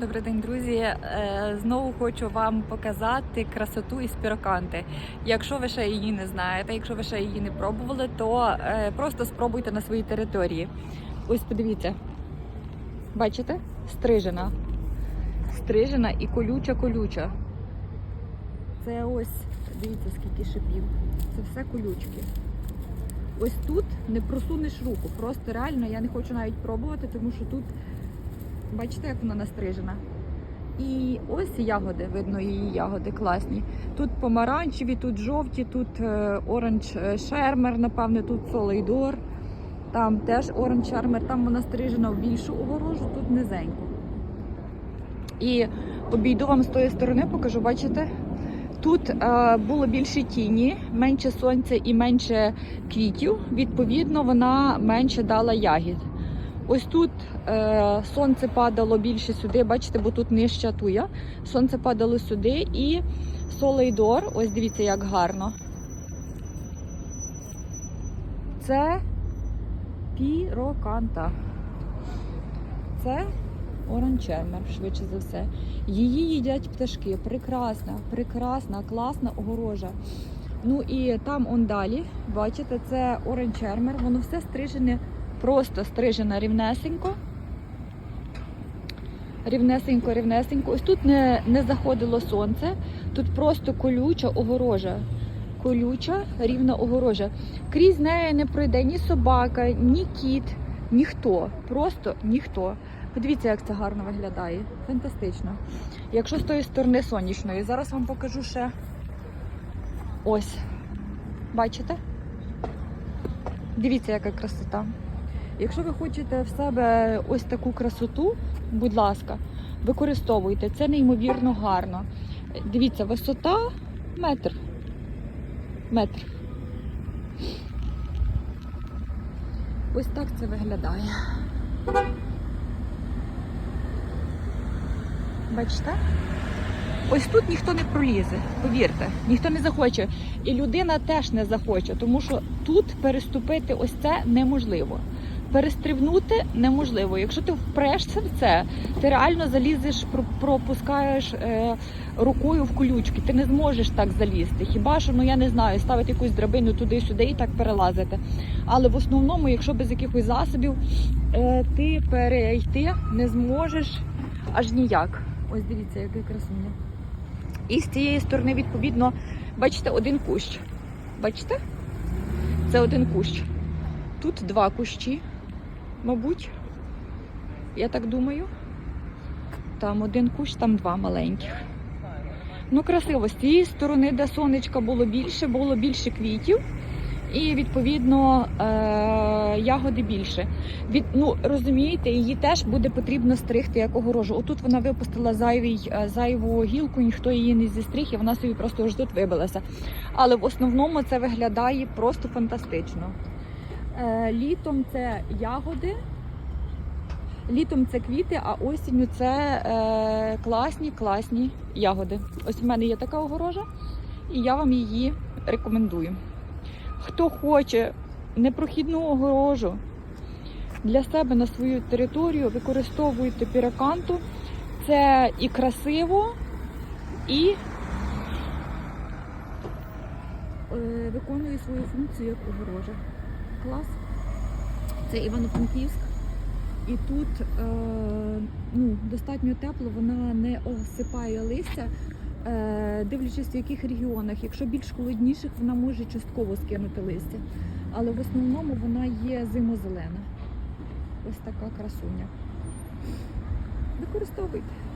Добрий день, друзі. Е, Знову хочу вам показати красоту із піроканти. Якщо ви ще її не знаєте, якщо ви ще її не пробували, то е, просто спробуйте на своїй території. Ось подивіться, бачите? Стрижена. Стрижена і колюча-колюча. Це ось, дивіться, скільки шипів. Це все колючки. Ось тут не просунеш руку. Просто реально я не хочу навіть пробувати, тому що тут Бачите, як вона настрижена. І ось ягоди, видно її ягоди класні. Тут помаранчеві, тут жовті, тут е, оранж е, шермер, напевне, тут солейдор. Там теж оранж шермер, там вона стрижена в більшу огорожу, тут низеньку. І обійду вам з тої сторони, покажу, бачите? Тут е, було більше тіні, менше сонця і менше квітів. Відповідно, вона менше дала ягід. Ось тут е, сонце падало більше сюди, бачите, бо тут нижча туя. Сонце падало сюди і солейдор, ось дивіться, як гарно. Це піроканта. Це оранчермер, швидше за все. Її їдять пташки. Прекрасна, прекрасна, класна огорожа. Ну і там он далі, бачите, це оранчермер, воно все стрижене просто стрижена рівнесенько. Рівнесенько, рівнесенько. Ось тут не, не заходило сонце, тут просто колюча огорожа. Колюча рівна огорожа. Крізь неї не пройде ні собака, ні кіт, ніхто. Просто ніхто. Подивіться, як це гарно виглядає. Фантастично. Якщо з тої сторони сонячної, зараз вам покажу ще ось. Бачите? Дивіться, яка красота. Якщо ви хочете в себе ось таку красоту, будь ласка, використовуйте. Це неймовірно гарно. Дивіться, висота метр. Метр. Ось так це виглядає. Бачите? Ось тут ніхто не пролізе, повірте, ніхто не захоче. І людина теж не захоче, тому що тут переступити ось це неможливо. Перестрибнути неможливо. Якщо ти впрешся в це, ти реально залізеш, пропускаєш е, рукою в колючки. Ти не зможеш так залізти. Хіба що, ну я не знаю, ставити якусь драбину туди-сюди і так перелазити. Але в основному, якщо без якихось засобів, е, ти перейти не зможеш аж ніяк. Ось дивіться, яке красуня. І з цієї сторони, відповідно, бачите, один кущ. Бачите? Це один кущ. Тут два кущі, мабуть. Я так думаю. Там один кущ, там два маленьких. Ну, красиво. З цієї сторони, де сонечка було більше, було більше квітів. І відповідно е- ягоди більше. Від, ну розумієте, її теж буде потрібно стригти як огорожу. Отут вона випустила зайвий, е, зайву гілку, ніхто її не зістриг, і вона собі просто ось тут вибилася. Але в основному це виглядає просто фантастично. Е, літом це ягоди, літом це квіти, а осінню це е, класні, класні ягоди. Ось в мене є така огорожа, і я вам її рекомендую. Хто хоче непрохідну огорожу для себе на свою територію, використовуйте піраканту. Це і красиво, і е, виконує свою функцію як огорожа. Клас. Це Івано-Франківськ. І тут е, ну, достатньо тепло, вона не осипає листя, е, дивлячись в яких регіонах. Якщо більш холодніших, вона може частково скинути листя. Але в основному вона є зимозелена. Ось така красуня. Використовуйте.